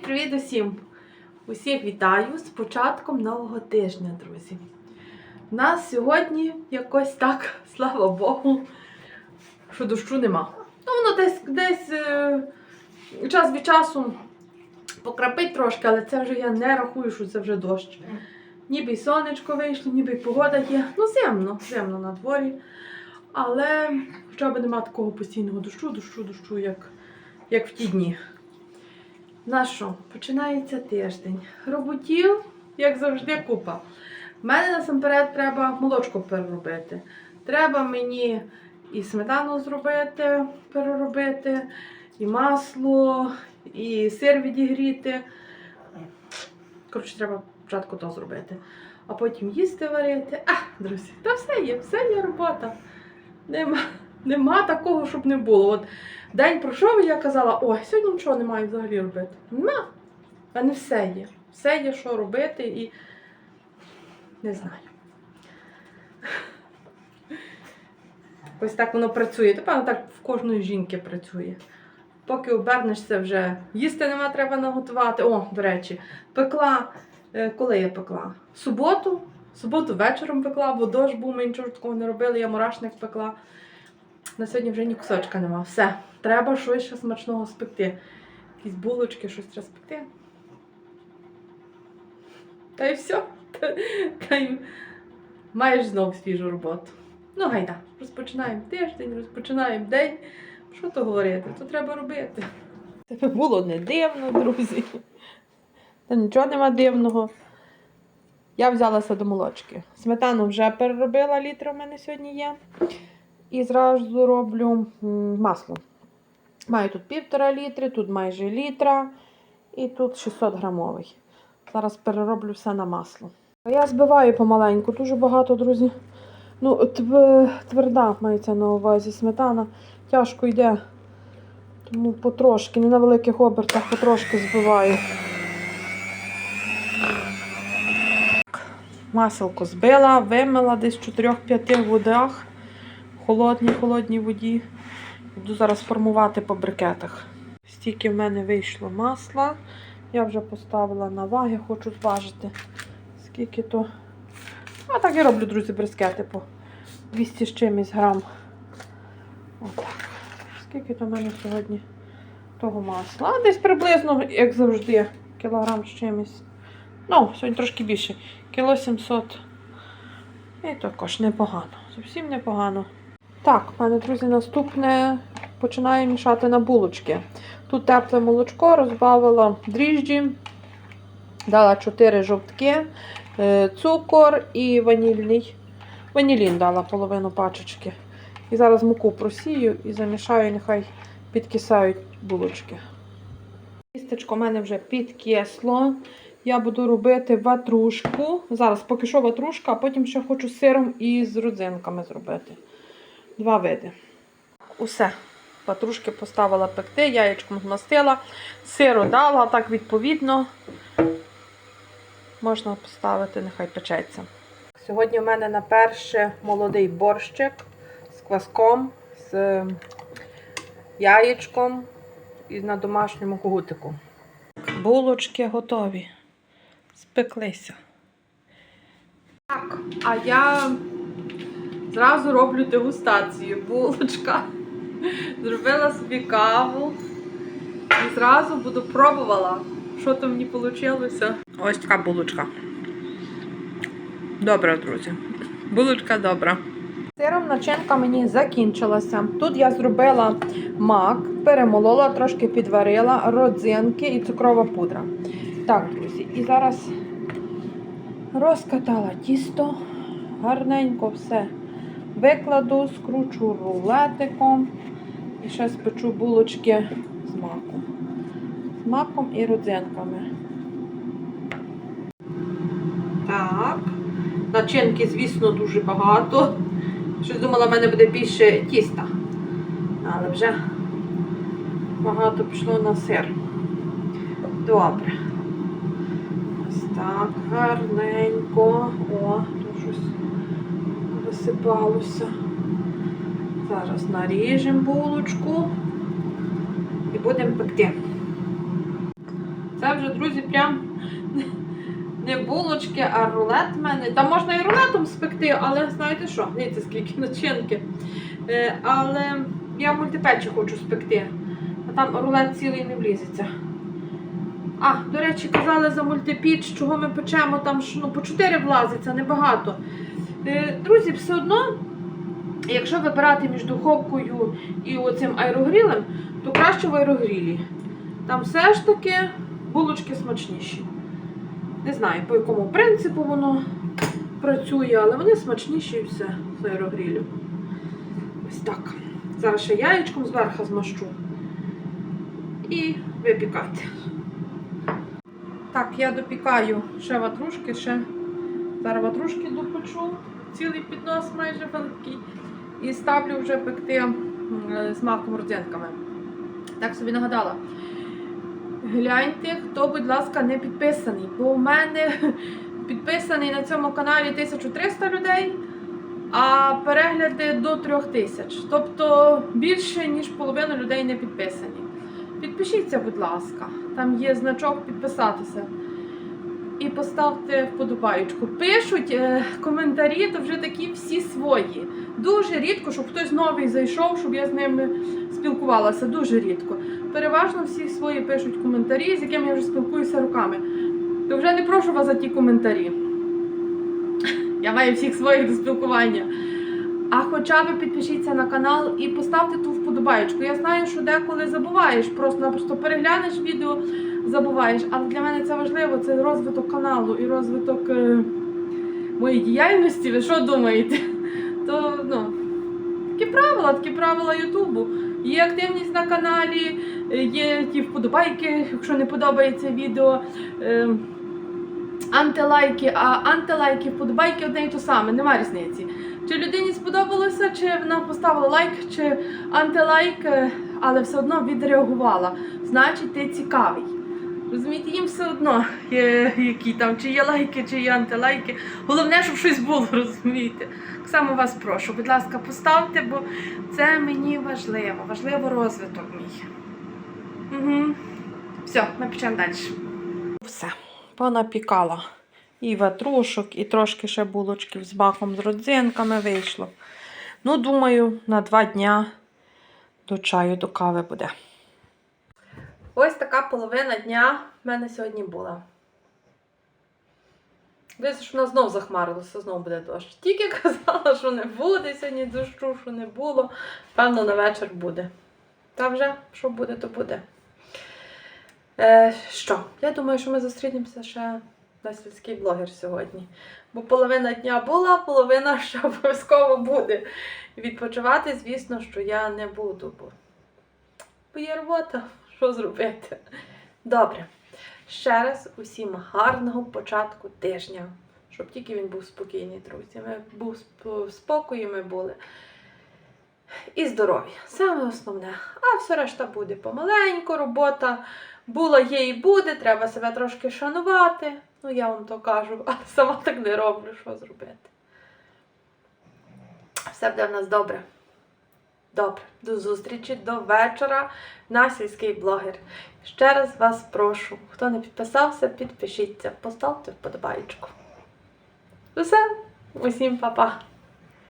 Привіт-привіт усім! Усіх вітаю з початком нового тижня, друзі. У нас сьогодні якось так, слава Богу, що дощу нема. Ну, воно десь десь е, час від часу покрапить трошки, але це вже я не рахую, що це вже дощ. Ніби й сонечко вийшло, ніби й погода є. Ну, зимно, зимно на дворі. Але хоча б нема такого постійного дощу, дощу, дощу, як, як в ті дні. На що? Починається тиждень. Роботів, як завжди, купа. В мене насамперед треба молочко переробити. Треба мені і сметану зробити, переробити, і масло, і сир відігріти. Коротше, треба спочатку то зробити. А потім їсти варити. А, друзі, та все є, все є робота. Нема, нема такого, щоб не було. От День пройшов, і я казала, ой, сьогодні нічого немає взагалі робити. Нема. В мене все є. Все є, що робити, і не знаю. Ось так воно працює. Напевно, так в кожної жінки працює. Поки обернешся вже їсти нема, треба наготувати. О, до речі, пекла. е, Коли я пекла? Суботу. В суботу вечором пекла, бо дощ був, ми нічого такого не робили, я мурашник пекла. На сьогодні вже ні кусочка нема. Все. Треба щось смачного спекти. Якісь булочки, щось треба спекти. Та й все. Та, й маєш знов свіжу роботу. Ну, гайда, розпочинаємо тиждень, розпочинаємо день. Що то говорити? То треба робити. Це було не дивно, друзі. Та нічого нема дивного. Я взялася до молочки. Сметану вже переробила, літр у мене сьогодні є. І зразу роблю масло. Маю тут півтора літри, тут майже літра і тут 600 грамовий. Зараз перероблю все на масло. Я збиваю помаленьку, дуже багато, друзі. Ну, тв- тверда мається на увазі сметана. Тяжко йде. Тому потрошки, не на великих обертах, потрошки збиваю. Маселко збила, вимила десь в 4-5 водах холодній холодній воді. Буду зараз формувати по брикетах. Стільки в мене вийшло масла. Я вже поставила на ваги, хочу зважити. Скільки то. А так я роблю, друзі, брискети по 200 з чимось грам. Отак. Скільки то в мене сьогодні того масла? А десь приблизно, як завжди, кілограм з чимось. Ну, сьогодні трошки більше. Кіло 700. І також непогано. Зовсім непогано. Так, мене, друзі, наступне починаю мішати на булочки. Тут тепле молочко, розбавила дріжджі, дала 4 жовтки, е, цукор і ванільний. Ванілін дала половину пачечки. І зараз муку просію і замішаю, нехай підкисають булочки. Тістечко в мене вже підкисло. Я буду робити ватрушку. Зараз поки що ватрушка, а потім ще хочу сиром і з родзинками зробити. Два види. Усе. Патрушки поставила пекти, яєчком змастила, сиру дала, так відповідно. Можна поставити, нехай печеться. Сьогодні в мене на перше молодий борщик з кваском, з е, яєчком і на домашньому когутику. Булочки готові. Спеклися. Так, а я Зразу роблю дегустацію. Булочка. Зробила собі каву. І зразу буду пробувала, що там мені вийшло. Ось така булочка. Добра, друзі. Булочка добра. Сиром начинка мені закінчилася. Тут я зробила мак, перемолола, трошки підварила, родзинки і цукрова пудра. Так, друзі, і зараз розкатала тісто, гарненько все викладу, скручу рулетиком і ще спечу булочки з маком. З маком і родзинками. Так. Начинки, звісно, дуже багато. Щось думала, в мене буде більше тіста. Але вже багато пішло на сир. Добре. Ось так, гарненько. О, тут. Зараз наріжемо булочку і будемо пекти. Це вже, друзі, прям не булочки, а рулет в мене. Там можна і рулетом спекти, але знаєте що? Дивіться, скільки начинки. Е, але я мультипечі хочу спекти. А там рулет цілий не влізеться. А, до речі, казали за мультипіч, чого ми печемо, там ну, по 4 влазиться, небагато. Е, друзі, все одно, якщо вибирати між духовкою і оцим аерогрілем, то краще в аерогрілі. Там все ж таки булочки смачніші. Не знаю, по якому принципу воно працює, але вони смачніші і все з аерогрілю. Ось так. Зараз ще яєчком зверху змащу. І випікати. Так, я допікаю ще ватрушки, ще зараз ватрушки допечу, цілий піднос майже великий. І ставлю вже пекти з маком родзинками. Так собі нагадала. Гляньте, хто, будь ласка, не підписаний. Бо у мене підписаний на цьому каналі 1300 людей, а перегляди до 3000. Тобто більше, ніж половина людей не підписані. Підпишіться, будь ласка, там є значок підписатися. Поставте вподобаючку. Пишуть е, коментарі, то вже такі всі свої. Дуже рідко, щоб хтось новий зайшов, щоб я з ними спілкувалася. Дуже рідко. Переважно всі свої пишуть коментарі, з якими я вже спілкуюся руками. То вже не прошу вас за ті коментарі. Я маю всіх своїх до спілкування. А хоча б підпишіться на канал і поставте ту вподобаєчку. Я знаю, що деколи забуваєш, просто-напросто переглянеш відео, забуваєш. Але для мене це важливо, це розвиток каналу і розвиток е, моєї діяльності. Ви що думаєте? То ну, такі правила, такі правила Ютубу. Є активність на каналі, е, є ті вподобайки, якщо не подобається відео. Е, антилайки, а антилайки, вподобайки одне і то саме, нема різниці. Чи людині сподобалося, чи вона поставила лайк, чи антилайк, але все одно відреагувала. Значить, ти цікавий. Розумієте, їм все одно, є, які там, чи є лайки, чи є антилайки. Головне, щоб щось було, розумієте. Так само вас прошу, будь ласка, поставте, бо це мені важливо, важливо розвиток мій. Угу. Все, ми почнемо далі. Все, понапікала. І ватрушок, і трошки ще булочків з маком, з родзинками вийшло. Ну, думаю, на два дня до чаю, до кави буде. Ось така половина дня в мене сьогодні була. Дивіться, що вона знов захмарилося, знов буде дощ. Тільки казала, що не буде сьогодні дощу, що не було. Певно, на вечір буде. Та вже, що буде, то буде. Е, що? Я думаю, що ми зустрінемося ще на сільський блогер сьогодні. Бо половина дня була, половина ще обов'язково буде. Відпочивати, звісно, що я не буду, бо, бо є робота, що зробити. Добре. Ще раз усім гарного початку тижня, щоб тільки він був спокійний, друзі. Ми був в спокої, ми були. І здоров'я. Саме основне. А все решта буде помаленьку, робота була, є і буде, треба себе трошки шанувати. Ну, я вам то кажу, але сама так не роблю, що зробити. Все буде в нас добре. Добре, до зустрічі до вечора на сільський блогер. Ще раз вас прошу, хто не підписався, підпишіться, поставте вподобайку. Усе, усім па-па!